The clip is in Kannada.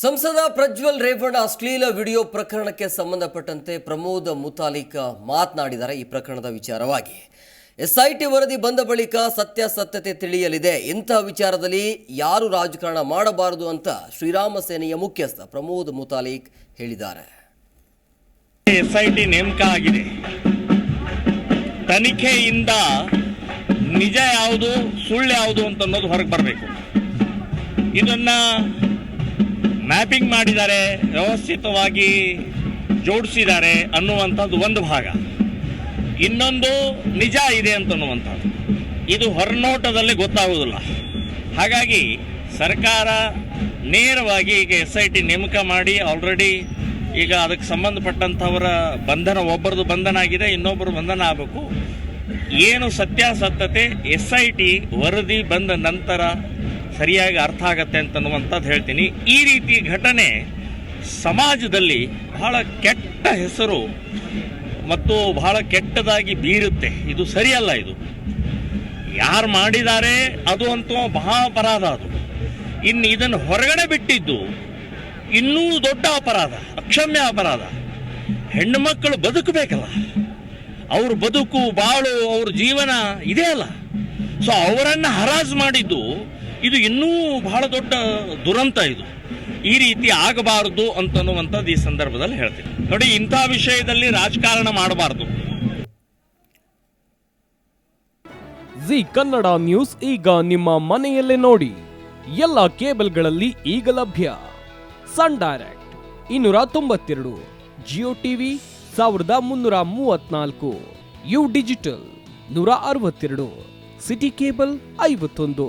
ಸಂಸದ ಪ್ರಜ್ವಲ್ ರೇವಣ್ಣ ಅಶ್ಲೀಲ ವಿಡಿಯೋ ಪ್ರಕರಣಕ್ಕೆ ಸಂಬಂಧಪಟ್ಟಂತೆ ಪ್ರಮೋದ್ ಮುತಾಲಿಕ್ ಮಾತನಾಡಿದ್ದಾರೆ ಈ ಪ್ರಕರಣದ ವಿಚಾರವಾಗಿ. ಎಸ್ಐಟಿ ವರದಿ ಬಂದ ಬಳಿಕ ಸತ್ಯಾಸತ್ಯತೆ ತಿಳಿಯಲಿದೆ. ಇಂತಹ ವಿಚಾರದಲ್ಲಿ ಯಾರು ರಾಜಕಾರಣ ಮಾಡಬಾರದು ಅಂತ ಶ್ರೀರಾಮ ಸೇನೆಯ ಮುಖ್ಯಸ್ಥ ಪ್ರಮೋದ್ ಮುತಾಲಿಕ್ ಹೇಳಿದ್ದಾರೆ. ಎಸ್ಐಟಿ ನೇಮಕ ಆಗಿದೆ. ತನಿಖೆಯಿಂದ ನಿಜ ಯಾವುದು, ಸುಳ್ಳು ಯಾವುದು ಅಂತ ಅನ್ನೋದು ಹೊರಗೆ ಬರಬೇಕು. ಇದನ್ನ ಮ್ಯಾಪಿಂಗ್ ಮಾಡಿದ್ದಾರೆ, ವ್ಯವಸ್ಥಿತವಾಗಿ ಜೋಡಿಸಿದ್ದಾರೆ ಅನ್ನುವಂಥದ್ದು ಒಂದು ಭಾಗ. ಇನ್ನೊಂದು ನಿಜ ಇದೆ ಅಂತನ್ನುವಂಥದ್ದು. ಇದು ಹೊರನೋಟದಲ್ಲಿ ಗೊತ್ತಾಗುವುದಿಲ್ಲ. ಹಾಗಾಗಿ ಸರ್ಕಾರ ನೇರವಾಗಿ ಈಗ ಎಸ್ ಐ ಟಿ ನೇಮಕ ಮಾಡಿ ಆಲ್ರೆಡಿ ಈಗ ಅದಕ್ಕೆ ಸಂಬಂಧಪಟ್ಟಂಥವರ ಬಂಧನ, ಒಬ್ಬರದು ಬಂಧನ ಆಗಿದೆ, ಇನ್ನೊಬ್ಬರು ಬಂಧನ ಆಗಬೇಕು. ಏನು ಸತ್ಯಾಸತ್ಯತೆ ಎಸ್ ಐ ಟಿ ವರದಿ ಬಂದ ನಂತರ ಸರಿಯಾಗಿ ಅರ್ಥ ಆಗತ್ತೆ ಅಂತನ್ನುವಂಥದ್ದು ಹೇಳ್ತೀನಿ. ಈ ರೀತಿ ಘಟನೆ ಸಮಾಜದಲ್ಲಿ ಬಹಳ ಕೆಟ್ಟ ಹೆಸರು ಮತ್ತು ಬಹಳ ಕೆಟ್ಟದಾಗಿ ಬೀರುತ್ತೆ. ಇದು ಸರಿಯಲ್ಲ ಇದು. ಯಾರು ಮಾಡಿದ್ದಾರೆ ಅದು ಅಂತೂ ಮಹಾ ಅಪರಾಧ ಅದು. ಇನ್ನು ಇದನ್ನು ಹೊರಗಡೆ ಬಿಟ್ಟಿದ್ದು ಇನ್ನೂ ದೊಡ್ಡ ಅಪರಾಧ, ಅಕ್ಷಮ್ಯ ಅಪರಾಧ. ಹೆಣ್ಣು ಮಕ್ಕಳು ಬದುಕಬೇಕಲ್ಲ. ಅವ್ರ ಬದುಕು, ಬಾಳು, ಅವ್ರ ಜೀವನ ಇದೆ ಅಲ್ಲ. ಸೊ ಅವರನ್ನು ಹರಾಜು ಮಾಡಿದ್ದು ಇದು ಇನ್ನೂ ಬಹಳ ದೊಡ್ಡ ದುರಂತ ಇದು. ಈ ರೀತಿ ಆಗಬಾರದು ಅಂತನ್ನುವಂಥದ್ದು ಈ ಸಂದರ್ಭದಲ್ಲಿ ಹೇಳ್ತೀನಿ. ನೋಡಿ, ಇಂಥ ವಿಷಯದಲ್ಲಿ ರಾಜಕಾರಣ ಮಾಡಬಾರದು. ಜಿ ಕನ್ನಡ ನ್ಯೂಸ್ ಈಗ ನಿಮ್ಮ ಮನೆಯಲ್ಲೇ ನೋಡಿ. ಎಲ್ಲ ಕೇಬಲ್ಗಳಲ್ಲಿ ಈಗ ಲಭ್ಯ. ಸನ್ ಡೈರೆಕ್ಟ್ ಇನ್ನೂರ ತೊಂಬತ್ತೆರಡು, ಜಿಯೋ ಟಿವಿ ಸಾವಿರದ ಮುನ್ನೂರ ಮೂವತ್ನಾಲ್ಕು, ಯು ಡಿಜಿಟಲ್ ನೂರ ಅರವತ್ತೆರಡು, ಸಿಟಿ ಕೇಬಲ್ ಐವತ್ತೊಂದು.